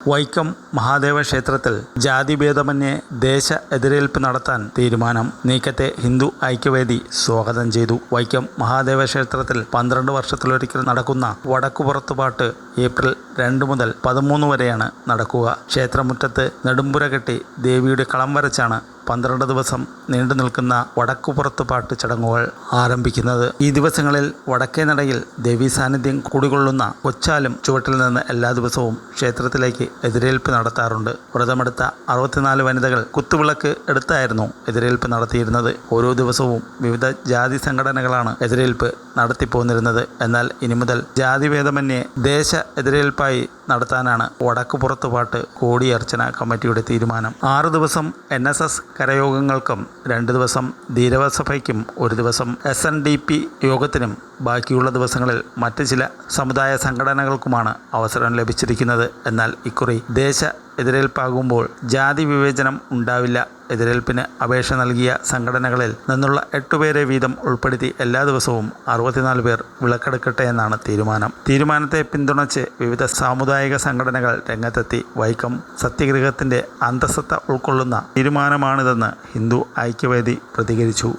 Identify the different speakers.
Speaker 1: വൈക്കം മഹാദേവ ക്ഷേത്രത്തിൽ ജാതിഭേദമന്യേ ദേശ എതിരേൽപ്പ് നടത്താൻ തീരുമാനം നീക്കത്തെ ഹിന്ദു ഐക്യവേദി സ്വാഗതം ചെയ്തു. വൈക്കം മഹാദേവ ക്ഷേത്രത്തിൽ പന്ത്രണ്ട് വർഷത്തിലൊരിക്കൽ നടക്കുന്ന വടക്കുപുറത്തുപാട്ട് ഏപ്രിൽ രണ്ട് മുതൽ പതിമൂന്ന് വരെയാണ് നടക്കുക. ക്ഷേത്രമുറ്റത്ത് നെടുമ്പുര കെട്ടി ദേവിയുടെ കളം വരച്ചാണ് പന്ത്രണ്ട് ദിവസം നീണ്ടു നിൽക്കുന്ന വടക്കുപുറത്ത് പാട്ട് ചടങ്ങുകൾ ആരംഭിക്കുന്നത്. ഈ ദിവസങ്ങളിൽ വടക്കേ നടയിൽ ദേവീ സാന്നിധ്യം കുടികൊള്ളുന്ന കൊച്ചാലും ചുവട്ടിൽ നിന്ന് എല്ലാ ദിവസവും ക്ഷേത്രത്തിലേക്ക് എതിരേൽപ്പ് നടത്താറുണ്ട്. വ്രതമെടുത്ത അറുപത്തിനാല് വനിതകൾ കുത്തുവിളക്ക് എടുത്തായിരുന്നു എതിരേൽപ്പ് നടത്തിയിരുന്നത്. ഓരോ ദിവസവും വിവിധ ജാതി സംഘടനകളാണ് എതിരേൽപ്പ് നടത്തിപ്പോന്നിരുന്നത്. എന്നാൽ ഇനി മുതൽ ജാതിഭേദമന്യേ ദേശ എതിരേൽപ്പായി നടത്താനാണ് വടക്കുപുറത്ത് പാട്ട് കോടിയർച്ചന കമ്മിറ്റിയുടെ തീരുമാനം. ആറ് ദിവസം എൻ എസ് എസ് കരയോഗങ്ങൾക്കും രണ്ട് ദിവസം ധീരവസഭയ്ക്കും ഒരു ദിവസം എസ് എൻ ഡി പി യോഗത്തിനും ബാക്കിയുള്ള ദിവസങ്ങളിൽ മറ്റ് ചില സമുദായ സംഘടനകൾക്കുമാണ് അവസരം ലഭിച്ചിരിക്കുന്നത്. എന്നാൽ ഇക്കുറി ദേശ എതിരേൽപ്പാകുമ്പോൾ ജാതി വിവേചനം ഉണ്ടാവില്ല എതിരേൽപ്പിന് അപേക്ഷ നൽകിയ സംഘടനകളിൽ നിന്നുള്ള എട്ടുപേരെ വീതം ഉൾപ്പെടുത്തി എല്ലാ ദിവസവും അറുപത്തിനാല് പേർ വിളക്കെടുക്കട്ടെ എന്നാണ് തീരുമാനം. തീരുമാനത്തെ പിന്തുണച്ച് വിവിധ സാമുദായിക സംഘടനകൾ രംഗത്തെത്തി വൈക്കം സത്യഗ്രഹത്തിന്റെ അന്തസത്ത ഉൾക്കൊള്ളുന്ന തീരുമാനമാണിതെന്ന് ഹിന്ദു ഐക്യവേദി പ്രതികരിച്ചു.